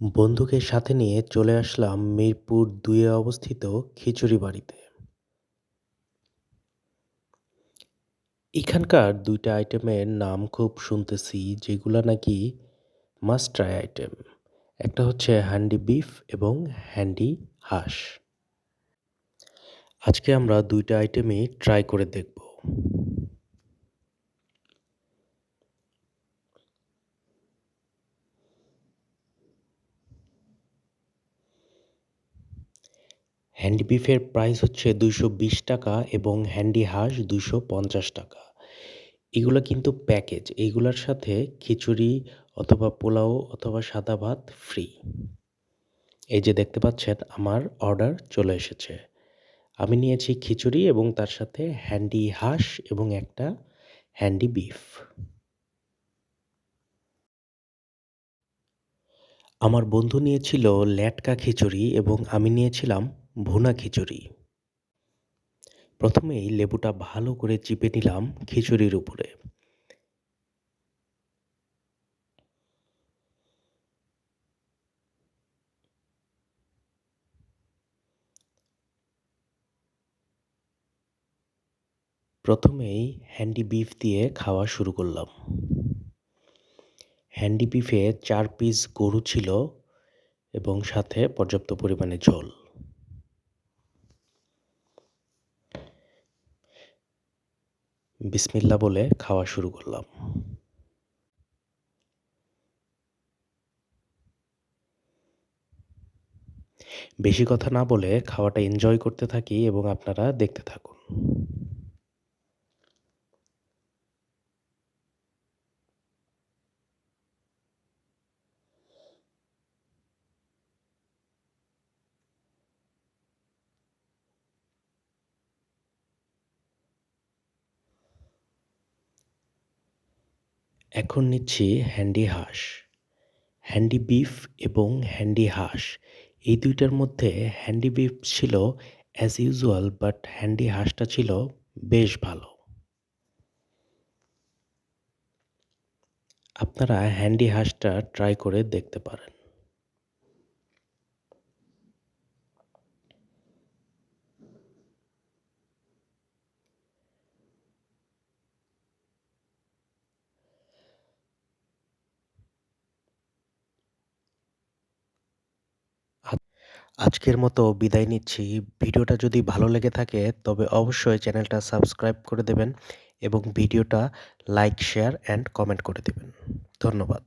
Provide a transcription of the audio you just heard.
বন্ধুকে সাথে নিয়ে চলে আসলাম মিরপুর দুইয়ে অবস্থিত খিচুড়ি বাড়িতে। এখানকার দুইটা আইটেমের নাম খুব শুনতেছি, যেগুলা নাকি মাস্ট ট্রাই আইটেম একটা হচ্ছে হ্যান্ডি বিফ এবং হ্যান্ডি হাঁস। আজকে আমরা দুইটা আইটেমই ট্রাই করে দেখব। হ্যান্ডি বিফের প্রাইস হচ্ছে দুইশো বিশ টাকা এবং হ্যান্ডি হাঁস দুইশো পঞ্চাশ টাকা। এগুলো কিন্তু প্যাকেজ। এইগুলোর সাথে খিচুড়ি অথবা পোলাও অথবা সাদা ভাত ফ্রি এই যে দেখতে পাচ্ছেন, আমার অর্ডার চলে এসেছে। আমি নিয়েছি খিচুড়ি এবং তার সাথে হ্যান্ডি হাঁস এবং একটা হ্যান্ডি বিফ। আমার বন্ধু নিয়েছিল ল্যাটকা খিচুড়ি এবং আমি নিয়েছিলাম ভুনা খিচুড়ি। প্রথমেই লেবুটা ভালো করে চিপে নিলাম খিচুড়ির উপরে। প্রথমেই হ্যান্ডি বিফ দিয়ে খাওয়া শুরু করলাম। হ্যান্ডি বিফে চার পিস গরু ছিল এবং সাথে পর্যাপ্ত পরিমাণে ঝোল বিসমিল্লা বলে খাওয়া শুরু করলাম। বেশি কথা না বলে খাওয়াটা এনজয় করতে থাকি এবং আপনারা দেখতে থাকুন। এখন নিচ্ছি হ্যান্ডি হাঁস, হ্যান্ডি বিফ এবং হ্যান্ডি হাঁস। এই দুইটার মধ্যে হ্যান্ডি বিফ ছিল অ্যাজ ইউজুয়াল বাট হ্যান্ডি হাঁসটা ছিল বেশ ভালো। আপনারা হ্যান্ডি হাঁসটা ট্রাই করে দেখতে পারেন। আজকের মতো বিদায় নিচ্ছি। ভিডিওটা যদি ভালো লেগে থাকে, তবে অবশ্যই চ্যানেলটা সাবস্ক্রাইব করে দেবেন এবং ভিডিওটা লাইক, শেয়ার, অ্যান্ড কমেন্ট করে দেবেন। ধন্যবাদ।